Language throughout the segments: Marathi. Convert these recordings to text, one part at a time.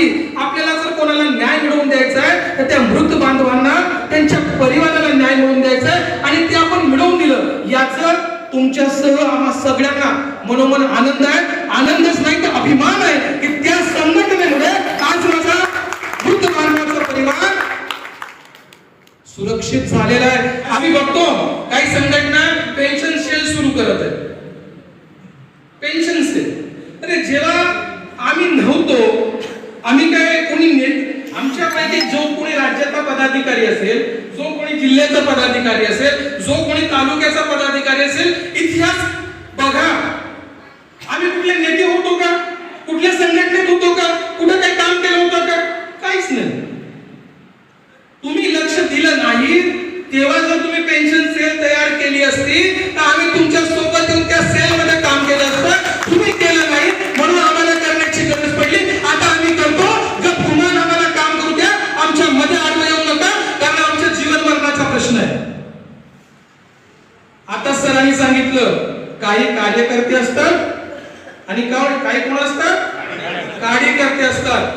नाही आपल्याला जर कोणाला न्याय मिळवून द्यायचा आहे तर त्या मृत बांधवांना त्यांच्या परिवाराला न्याय मिळवून द्यायचा आहे आणि ते आपण मिळवून दिलं. याच तुमच्यासह आम्हा सगळ्यांना मनोमन आनंद आहे. आनंदच नाही तर अभिमान आहे की त्या संघटनेमुळे आज माझा मृत बांधवाचा परिवार सुरक्षित झालेला आहे. आम्ही बघतो काही संघटना पेन्शन सेल सुरू करत आहेत पेन्शन सेल अरे जेव्हा आम्ही नव्हतो आम्ही काय कोणी नेत आमच्यापैकी जो कोणी राज्याचा पदाधिकारी असेल जो कोणी जिल्ह्याचा पदाधिकारी असेल जो कोणी तालुक्याचा पदाधिकारी असेल इतिहास बघा. आम्ही कुठले नेते होतो का? कुठल्या संघटनेत होतो का? कुठं काही काम केलं होतं का? काहीच नाही. तुम्ही लक्ष दिलं नाही तेव्हा जर तुम्ही पेन्शन सेल तयार केली असती तर आम्ही तुमच्यासोबत येऊन त्या सेलमध्ये काम केलं असतं. तुम्ही सांगितलं काही कार्यकर्ते असतात आणि काही कोण असतात? कार्यकर्ते असतात.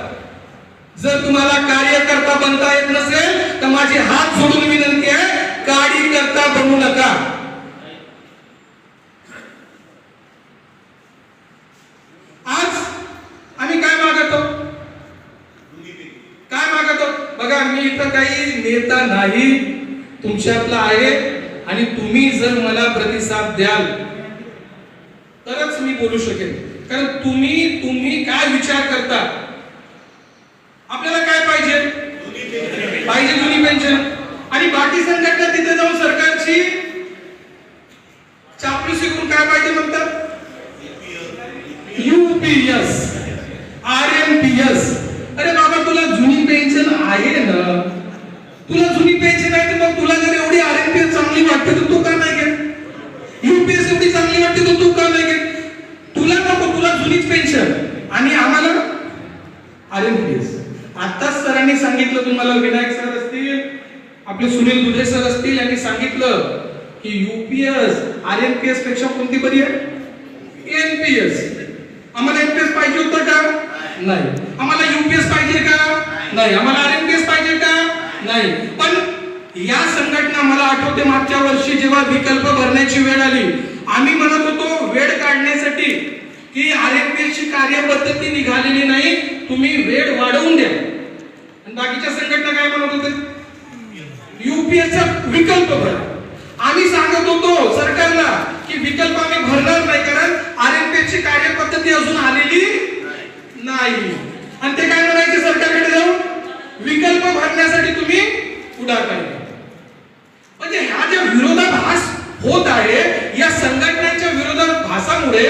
जर तुम्हाला कार्यकर्ता बनता येत नसेल तर माझे हात सोडून विनंती आहे कार्यकर्ता बनू नका. आज आम्ही काय मागतो? काय मागतो? बघा मी इथं काही नेता नाही तुमच्यातला आहे. आणि तुम्ही जर मला प्रतिसाद द्याल तरच मी बोलू शकेन. कारण तुम्ही तुम्ही काय विचार करता आपल्याला काय पाहिजे पाहिजे जुनी पेन्शन आणि बाकी संघटना तिथे जाऊन सरकारची चापलुसी करून काय पाहिजे म्हणतात UPS or M P S अरे बाबा तुला जुनी पेन्शन आहे ना तुला जुनी पेन्शन आहे तर मग तुला जर एवढी आर एम पी एस चांगली वाटते तर तू का नाही घेत युपीएस एवढी चांगली वाटते तर तू का नाही घेत तुला नको तुला जुनीच पेन्शन आणि आम्हाला आर एम पी एस आताच सरांनी सांगितलं तुम्हाला विनायक सर असतील आपले सुनील दुधे सर असतील यांनी सांगितलं की युपीएस आर एम पी एसपेक्षा कोणती बरी आहे? एनपीएस आम्हाला एनपीएस पाहिजे होतं का? नाही. आम्हाला युपीएस पाहिजे का? नाही. आम्हाला आर एम पी एस पाहिजे का? नाही. पण या संघटना मला आठवते मागच्या वर्षी जेव्हा विकल्प भरण्याची वेळ आली आम्ही म्हणत होतो वेळ काढण्यासाठी की आर एम पी एस ची कार्यपद्धती निघालेली नाही तुम्ही वेळ वाढवून द्या. आणि बाकीच्या संघटना काय म्हणत होते? युपीएस चा विकल्प भरा. आम्ही सांगत होतो सरकारला की विकल्प आम्ही भरणार नाही कारण आर एम पी एस ची कार्यपद्धती अजून आलेली नाही. आणि ते काय म्हणायचे सरकारकडे जाऊन? विकल्प भरण्यासाठी तुम्ही पुढाकार म्हणजे ह्या ज्या विरोधाभास होत आहे या संघटनांच्या विरोधाभासामुळे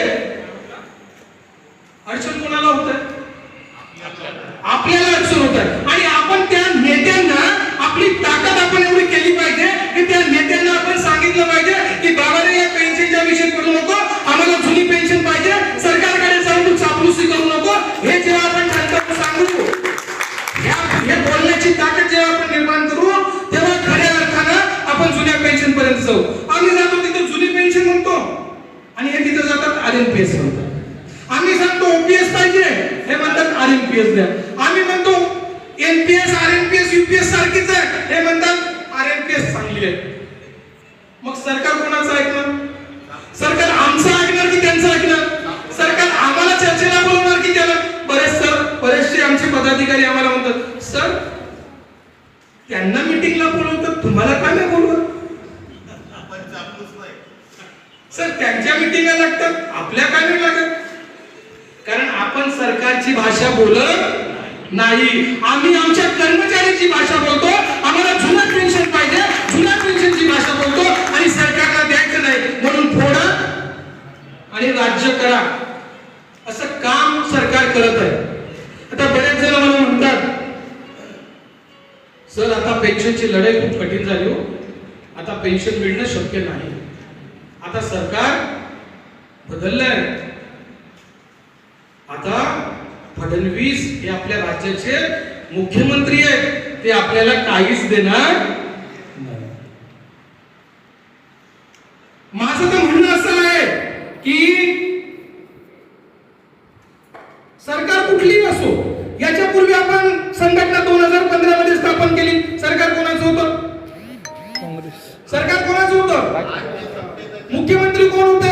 सर त्यांना मीटिंगला बोलवतात तुम्हाला का नाही बोलवत? सर त्यांच्या मिटिंगा लागतात आपल्या काय नाही लागत? कारण आपण सरकारची भाषा बोलत नाही. आम्ही आमच्या कर्मचाऱ्याची भाषा बोलतो आम्हाला जुना पेन्शन पाहिजे जुना पेन्शनची भाषा बोलतो आणि सरकारला द्यायचं नाही. म्हणून फोडा आणि राज्य करा. असं काम सरकार करत आहे आता बरेच जण मला म्हणतात सर आता पेन्शनची लढाई खूप कठीण झाली हो. आता पेन्शन मिळणं शक्य नाही. आता सरकार बदललंय. आता फडणवीस हे आपल्या राज्याचे मुख्यमंत्री आहेत. ते आपल्याला काहीच देणार मुख्यमंत्री कोण होते?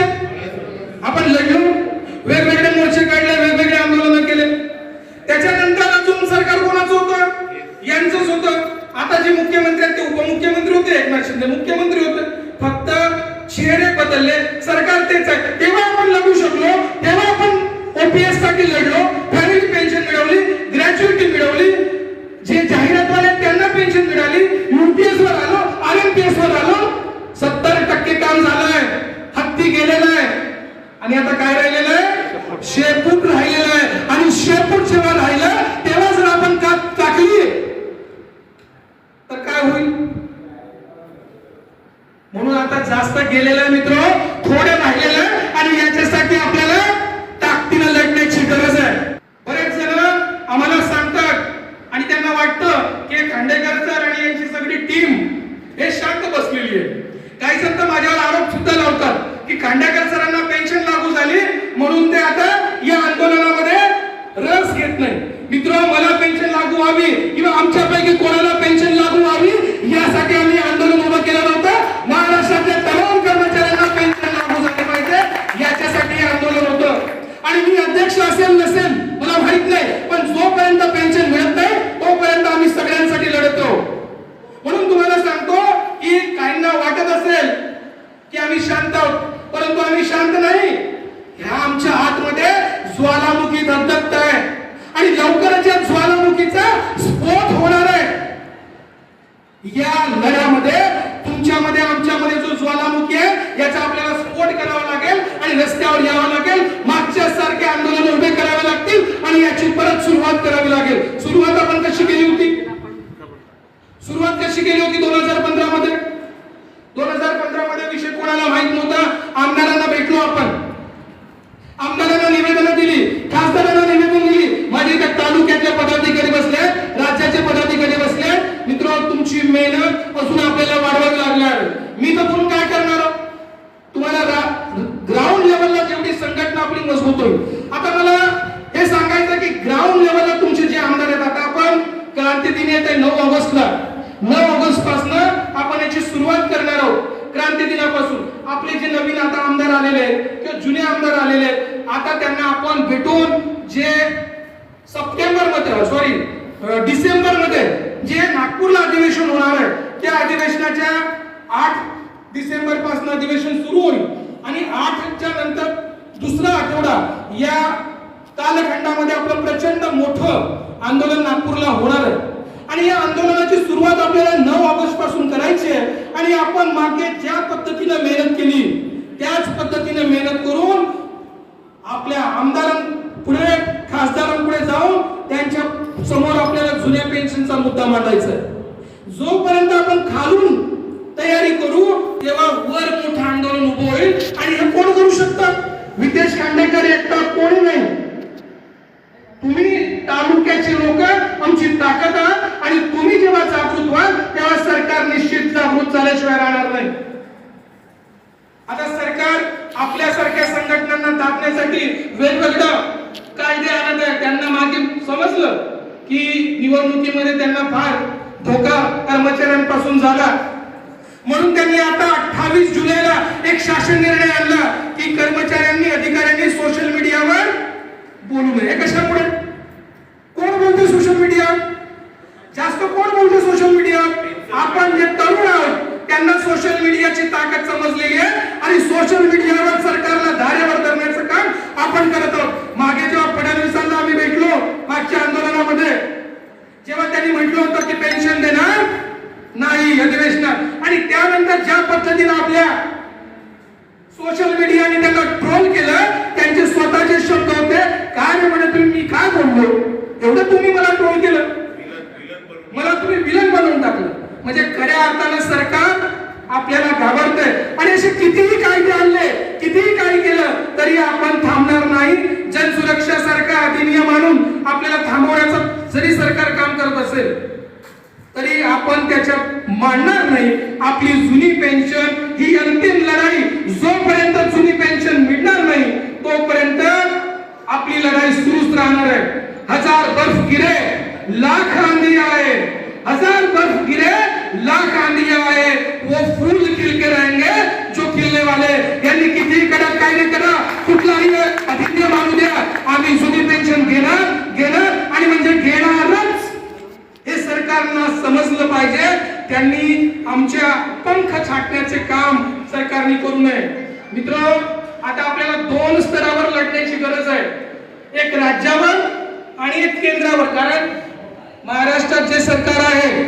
आपण लढलो वेगवेगळे मोर्चे काढले वेगवेगळे आंदोलन केले. त्याच्यानंतर अजून सरकार कोणाचं होतं? यांचंच होतं. आता जे मुख्यमंत्री आहेत ते उपमुख्यमंत्री होते एकनाथ शिंदे मुख्यमंत्री होते. फक्त चेहरे बदलले. सरकार तेच आहे. तेव्हा आपण लढू शकलो तेव्हा आपण ओपीएससाठी लढलो दांडेकर सरांना पेन्शन लागू झाली. म्हणून ते आता या आंदोलनामध्ये रस घेत नाही. मित्र मला पेन्शन लागू व्हावी किंवा आमच्यापैकी कोणाला पेन्शन लागू व्हावी यासाठी आम्ही आंदोलन उभं केलं नव्हतं. महाराष्ट्रातल्या तमाम कर्मचाऱ्यांना पेन्शन लागू झाले पाहिजे. याच्यासाठी हे आंदोलन होतं. आणि मी अध्यक्ष असेल नसेल मला माहीत नाही पण जोपर्यंत पेन्शन मिळत नाही तोपर्यंत आम्ही सगळ्यांसाठी लढतो म्हणून तुम्हाला सांगतो की काहींना वाटत असेल की आम्ही शांत आहोत परंतु आम्ही शांत नाही. ह्या आमच्या आतमध्ये ज्वालामुखी धगधगत आहे. आणि लवकरच या ज्वालामुखीचा स्फोट होणार आहे. या लढ्यामध्ये तुमच्यामध्ये आमच्यामध्ये जो ज्वालामुखी आहे याचा आपल्याला स्फोट करावा लागेल आणि रस्त्यावर यावं लागेल. मागच्या सारखे आंदोलन उभे करावे लागतील आणि याची परत सुरुवात करावी लागेल. सुरुवात आपण कशी केली होती? सुरुवात कशी केली होती दोन हजार पंधरा मध्ये दोन हजार पंधरा मध्ये विषय कोणाला माहीत नव्हता? आमदारांना भेटलो आपण. आमदारांना निवेदन दिली खासदारांना निवेदन दिली. माझे त्या तालुक्यातले पदाधिकारी बसले राज्याचे पदाधिकारी बसले मित्र तुमची मेहनत अजून आपल्याला वाढवावी लागणार मी तर पण काय करणार तुम्हाला ग्राउंड लेवलला जेवढी संघटना आपली मजबूत होईल आता मला हे सांगायचं की ग्राउंड लेवलला तुमचे जे आमदार आहेत आता आपण क्रांती दिन येते नऊ ऑगस्टला नऊ ऑगस्टपासून आपण याची सुरुवात करणार आहोत क्रांती दिनापासून आपले जे नवीन आता आमदार आलेले आहेत किंवा जुने आमदार आलेले आहेत आता त्यांना आपण भेटून जे सप्टेंबरमध्ये सॉरी डिसेंबरमध्ये जे नागपूरला अधिवेशन होणार अधिवेशनाच्या आठ डिसेंबरपासून अधिवेशन सुरू होईल आणि आठच्या नंतर दुसरा आठवडा या कालखंडामध्ये आपलं प्रचंड मोठं आंदोलन नागपूरला होणार आहे. आणि या आंदोलनाची सुरुवात आपल्याला नऊ ऑगस्टपासून करायची आहे आणि आपण मागे ज्या पद्धतीनं मेहनत केली त्याच पद्धतीने मेहनत करून आपल्या आमदारांपुढे खासदारांपुढे जाऊन त्यांच्यासमोर आपल्याला जुन्या पेन्शनचा मुद्दा मांडायचा आहे. जोपर्यंत आपण खालून तयारी करू तेव्हा वर मोठं आंदोलन उभं होईल. आणि हे कोण करू शकतात विदेश खांडेकर एकटा कोणी नाही तुम्ही तालुक्याचे लोक आमची ताकद आहात आणि तुम्ही जेव्हा जागृत व्हाल तेव्हा सरकार निश्चित जागृत झाल्याशिवाय राहणार नाही आता सरकार आपल्यासारख्या संघटनांना दाबण्यासाठी वेगवेगळं कायदे आणत आहे त्यांना मागे समजलं की निवडणुकीमध्ये त्यांना फार धोका कर्मचाऱ्यांपासून झाला म्हणून त्यांनी आता अठ्ठावीस जुलैला एक शासन निर्णय आणला की कर्मचाऱ्यांनी अधिकाऱ्यांनी सोशल मीडियावर बोलू नये कशामुळे कोण बोलते सोशल मीडिया जास्त कोण बोलते सोशल मीडिया आपण जे तरुण आहोत त्यांना सोशल मीडियाची ताकद समजलेली आहे आणि सोशल मीडियावर सरकारला धारेवर धरण्याचं काम आपण करत आहोत मागे जेव्हा फडणवीसांना आम्ही भेटलो मागच्या आंदोलनामध्ये जेव्हा त्यांनी म्हटलं होतं की पेन्शन देणार नाही अधिवेशनात आणि त्यानंतर ज्या पद्धतीने आपल्या सोशल मीडियाने त्यांना ट्रोल केलं त्यांचे स्वतःचे शब्द होते काय रे म्हणे तुम्ही मी काय बोललो एवढं तुम्ही मला ट्रोल केलं. मला तुम्ही विलन बनवून टाकलं. म्हणजे खऱ्या अर्थानं सरकार आपल्याला घाबरतंय. आणि असे कितीही कायदे आणले कितीही काही केलं तरी आपण थांबणार नाही. जनसुरक्षा सारखा अधिनियम आणून आपल्याला थांबवण्याचं जरी सरकार काम करत असेल तरी आपण त्याच्यात मांडणार नाही. आपली जुनी पेन्शन ही अंतिम लढाई जोपर्यंत जुनी पेन्शन मिळणार नाही तोपर्यंत आपली लढाई सुरूच राहणार आहे. हजार बर्फ गिरे लाख आंधी आए हजार बर्फ गिरे लाख आंधी आए वो फूल खिल के रहेंगे जो खिलने वाले यांनी कितीही कडक कायदे करा कुठलाही अधिनियम आणू द्या आम्ही जुनी पेन्शन घेणार घेणार आणि त्यांनी आमच्या पंख छाटण्याचे काम सरकारने करू नये मित्र आता आपल्याला दोन स्तरावर लढण्याची गरज आहे एक राज्यावर आणि एक केंद्रावर कारण महाराष्ट्रात जे सरकार आहे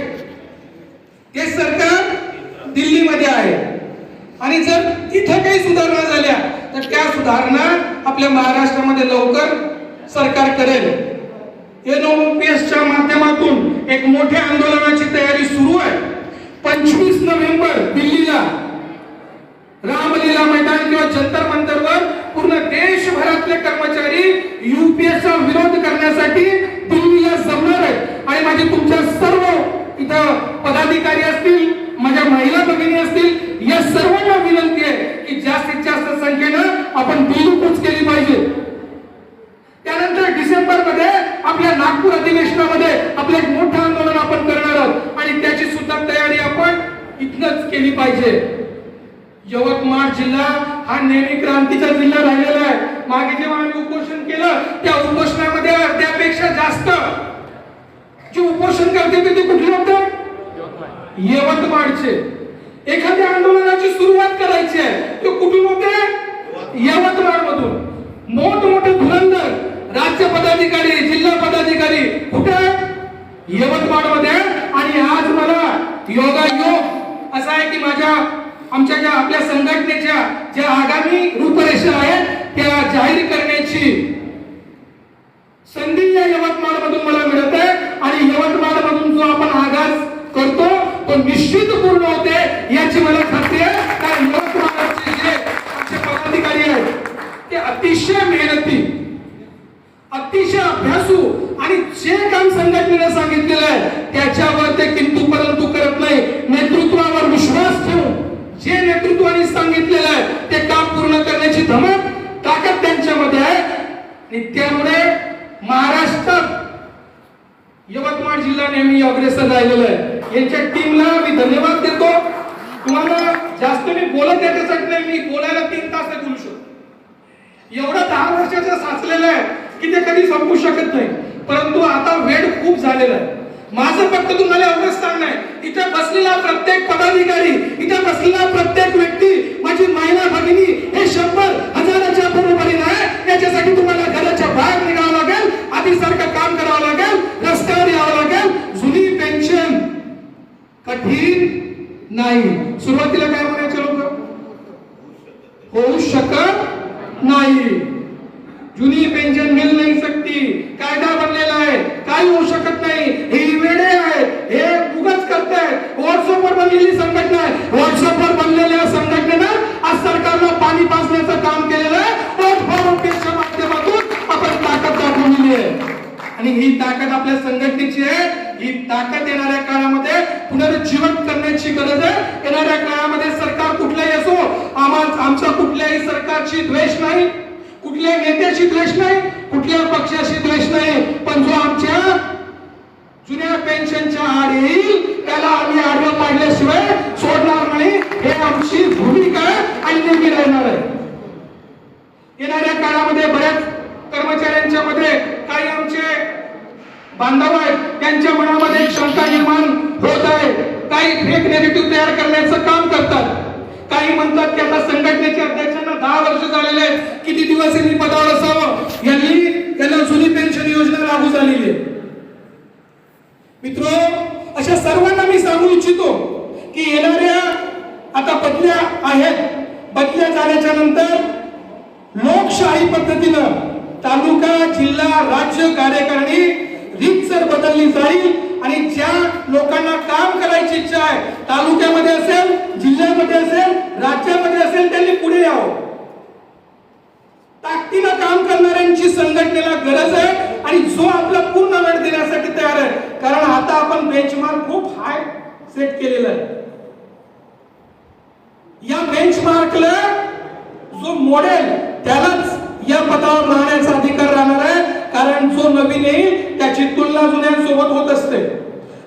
ते सरकार दिल्लीमध्ये आहे आणि जर तिथं काही सुधारणा झाल्या तर त्या सुधारणा आपल्या महाराष्ट्रामध्ये लवकर सरकार करेल. एनओपीएसच्या माध्यमातून एक मोठ्या आंदोलनाची तयारी सुरू आहे. पंचवीस नोव्हेंबर दिल्लीला रामलीला मैदान किंवा जंतर मंतरवर पूर्ण देशभरातले कर्मचारी युपीएसचा विरोध करण्यासाठी दिल्लीला जमणार आहेत. आणि माझे तुमच्या सर्व इथं पदाधिकारी असतील माझ्या महिला भगिनी असतील या सर्वांना विनंती आहे की जास्तीत जास्त संख्येनं आपण दिल्ली केली पाहिजे. त्यानंतर डिसेंबरमध्ये आपल्या नागपूर अधिवेशनामध्ये आपलं एक मोठं आंदोलन आपण करणार आहोत. आणि त्याची सुद्धा तयारी आपण इथनच केली पाहिजे. यवतमाळ जिल्हा हा नेहमी क्रांतीचा जिल्हा राहिलेला आहे. मागे जेव्हा आम्ही उपोषण केलं त्या उपोषणामध्ये अर्ध्यापेक्षा जास्त जे उपोषण करते ते कुठले होते? यवतमाळचे एखाद्या आंदोलनाची सुरुवात करायची आहे. ते कुठून होते? यवतमाळ मधून मोठमोठे धुरंदर राज्य पदाधिकारी जिल्हा पदाधिकारी कुठे? यवतमाळमध्ये आणि आज मला योगायोग असा आहे की माझ्या आमच्या ज्या आपल्या संघटनेच्या ज्या आगामी रूपरेषा आहेत त्या जाहीर करण्याची संधी या यवतमाळ मधून मला मिळत. आहे आणि यवतमाळ मधून जो आपण आगाज करतो तो निश्चित पूर्ण होते याची मला खात्री आहे. कारण यवतमाळचे जे आमचे पदाधिकारी आहेत ते अतिशय मेहनती अतिशय अभ्यासू आणि जे काम संघटनेने सांगितलेलं आहे त्याच्यावर ते किंमत परंतु करत नाही नेतृत्वावर विश्वास ठेवून जे नेतृत्वाने सांगितलेलं आहे ते काम पूर्ण करण्याची धमक ताकद त्यांच्यामध्ये आहे आणि त्यामुळे महाराष्ट्रात यवतमाळ जिल्हा नेहमी अग्रेसर राहिलेला आहे यांच्या टीमला मी धन्यवाद देतो तुम्हाला जास्त मी बोलत याच्यासाठी नाही मी बोलायला तीन तास नाही बोलू शकतो एवढं दहा वर्षाचं साचलेलं आहे की ते कधी संपू शकत नाही परंतु आता वेळ खूप झालेला आहे माझं फक्त तुम्हाला एवढंच सांगणं आहे इथे बसलेला प्रत्येक पदाधिकारी इथे बसलेला प्रत्येक व्यक्ती माझी महिला भगिनी हे शंभर हजाराच्या बरोबरीने आहे याच्यासाठी तुम्हाला घराच्या बाहेर निघावं लागेल आधीसारखं काम करावं लागेल रस्त्यावर यावं लागेल जुनी पेन्शन कठीण नाही सुरुवातीला काय म्हणायचे लोक होऊ शकत नाही जुनी पेन्शन मिल नाही सकती कायदा बनलेला आहे काही होऊ शकत नाही हे वेडे आहे हे उगाच करतायत व्हॉट्सअपवर बनलेली संघटना आहे व्हॉट्सअपवर बनलेल्या संघटनेनं आज सरकारला पाणी पाजण्याचं काम केलेलं आहे वोट फॉर पेशच्या माध्यमातून आपण ताकद दाखवलेली आहे आणि ही ताकद आपल्या संघटनेची आहे. ही ताकद येणाऱ्या काळामध्ये पुनरुज्जीवन करण्याची गरज आहे. येणाऱ्या काळामध्ये सरकार कुठलाही असो आम्हाला आमच्या कुठल्याही सरकारची द्वेष नाही कुठल्या नेत्याशी द्वेष नाही कुठल्या पक्षाशी द्वेष नाही. पण जो आमच्या जुन्या पेन्शनच्या आड येईल त्याला आम्ही आडवं पाडल्याशिवाय सोडणार नाही. हे आमची भूमिका आणि नेहमी राहणार आहे. येणाऱ्या काळामध्ये बऱ्याच कर्मचाऱ्यांच्या मध्ये काही बांधव आहेत. त्यांच्या मनामध्ये एक शंका निर्माण होत आहे. काही फेक नेगेटिव्ह तयार करण्याचं काम करतात. काही म्हणतात की आता संघटनेच्या अध्यक्षांना दहा वर्ष झालेले आहेत. किती दिवस यांनी पदावर असावं? यांनी त्यांना जुनी पेन्शन योजना लागू झालेली आहे. मित्र अशा सर्वांना मी सांगू इच्छितो की येणाऱ्या आता बदल्या आहेत. बदल्या झाल्याच्यानंतर लोकशाही पद्धतीनं तालुका जिल्हा राज्य कार्यकारिणी रीतसर बदलली जाईल आणि ज्या लोकांना काम करायची इच्छा आहे तालुक्यामध्ये असेल जिल्ह्यामध्ये असेल राज्यामध्ये असेल त्यांनी पुढे यावं. ताकदीनं काम करणाऱ्यांची संघटनेला गरज आहे आणि जो आपला पूर्ण वेळ देण्यासाठी तयार आहे. कारण आता आपण बेंचमार्क खूप हाय सेट केलेला आहे. या बेंचमार्कला जो मॉडेल त्यालाच या पदावर राहण्याचा अधिकार राहणार आहे. कारण जो नवीन येईल त्याची तुलना जुन्यांसोबत होत असते.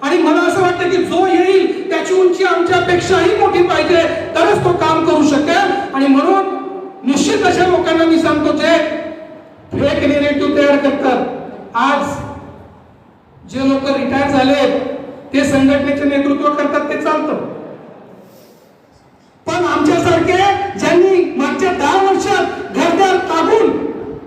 आणि मला असं वाटतं की जो येईल त्याची उंची आमच्यापेक्षाही मोठी पाहिजे. तरच तो काम करू शकेल. आणि म्हणून निश्चित अशा लोकांना मी सांगतो जे फेक निगेटिव्ह तयार करतात. आज जे लोक रिटायर झाले ते संघटनेचे नेतृत्व करतात ते चालतं. पण आमच्यासारखे ज्यांनी मागच्या दहा वर्षात घरदार टाकून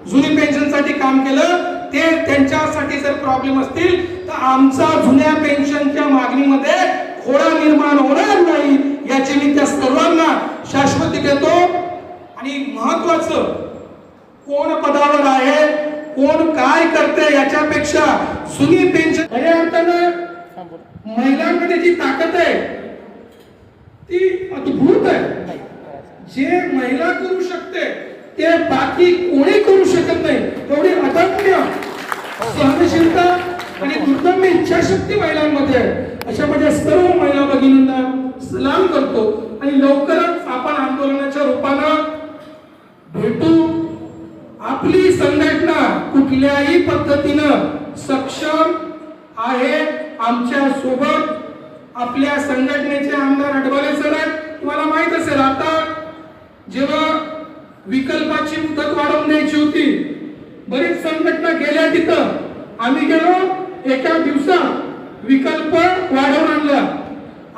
जुनी पेन्शनसाठी काम केलं ते त्यांच्यासाठी जर प्रॉब्लेम असतील तर आमचा जुन्या पेन्शनच्या मागणीमध्ये खोडा निर्माण होणार नाही याची मी त्या सर्वांना शाश्वती देतो. आणि महत्वाचं कोण पदावर आहे कोण काय करते याच्यापेक्षा जुनी पेन्शन खऱ्या अर्थानं महिलांमध्ये जी ताकद आहे ती अद्भुत आहे. जे महिला करू शकते ते बाकी कोणी करू शकत नाही. एवढी अदम्य सहनशीलता आणि दुर्दम्य इच्छाशक्ती महिलांमध्ये आहे. अशा माझ्या सर्व महिला भगिनींना सलाम करतो आणि लवकरच आपण आंदोलनाच्या रूपानं भेटू. आपली संघटना कुठल्याही पद्धतीनं सक्षम आहे आमच्यासोबत. आपल्या संघटनेचे आमदार अडवाले सर आहेत. तुम्हाला माहीत असेल आता जेव्हा विकल्पाची मुदत वाढवून द्यायची होती. बरीच संघटना गेल्या तिथं. आम्ही गेलो एका दिवसात विकल्प वाढवून आणला.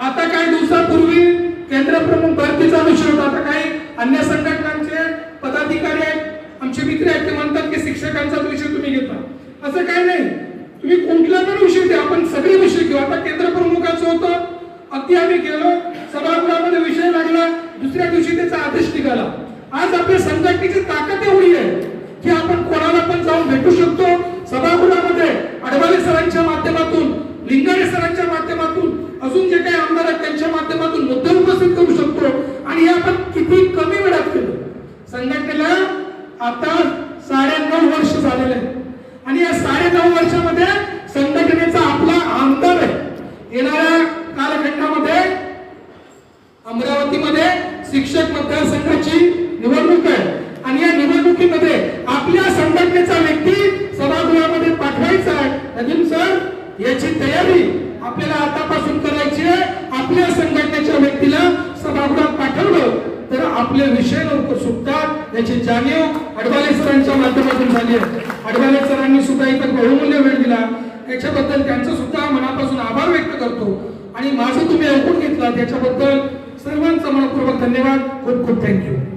आता काही दिवसापूर्वी केंद्र प्रमुख भरती चालू होता आता काही अन्य संघटनांचे पदाधिकारी आहेत आमचे मित्र आहेत ते म्हणतात की शिक्षकांचाच विषय तुम्ही घेता. असं काही नाही. तुम्ही कुठला पण विषय द्या आपण सगळे विषय घेऊ. आता केंद्र प्रमुखाचं होतं. अगदी आम्ही गेलो सभागृहामध्ये विषय लागला. दुसऱ्या दिवशी त्याचा आदेश निघाला. आज आपल्या संघटनेची ताकद एवढी आहे की आपण कोणाला पण जाऊन भेटू शकतो. सभागृहामध्ये अडवाले सरांच्या माध्यमातून लिंगाडे सरांच्या माध्यमातून अजून जे काही आमदार आहेत त्यांच्या माध्यमातून मुद्दे उपस्थित करू शकतो. आणि हे आपण किती कमी वेळात केलं? संघटनेला आता साडे नऊ वर्ष झालेले आहे आणि या साडे नऊ वर्षामध्ये संघटनेचा आपला आमदार आहे. येणाऱ्या कालखंडामध्ये अमरावतीमध्ये शिक्षक मतदारसंघाची निवडणूक आहे. आणि या निवडणुकीमध्ये आपल्या संघटनेचा व्यक्ती सभागृहामध्ये पाठवायचा आहे. नदीम सर याची तयारी आपल्याला आतापासून करायची आहे. आपल्या संघटनेच्या व्यक्तीला सभागृहात पाठवलं तर आपले विषय लवकर सुटतात. याची जाणीव अडवाले सरांच्या माध्यमातून झाली आहे. अडवाले सरांनी सुद्धा इथं बहुमूल्य वेळ दिला. याच्याबद्दल त्यांचं सुद्धा मनापासून आभार व्यक्त करतो. आणि माझं तुम्ही ऐकून घेतला त्याच्याबद्दल सर्वांचा मनपूर्वक धन्यवाद. खूप खूप थँक्यू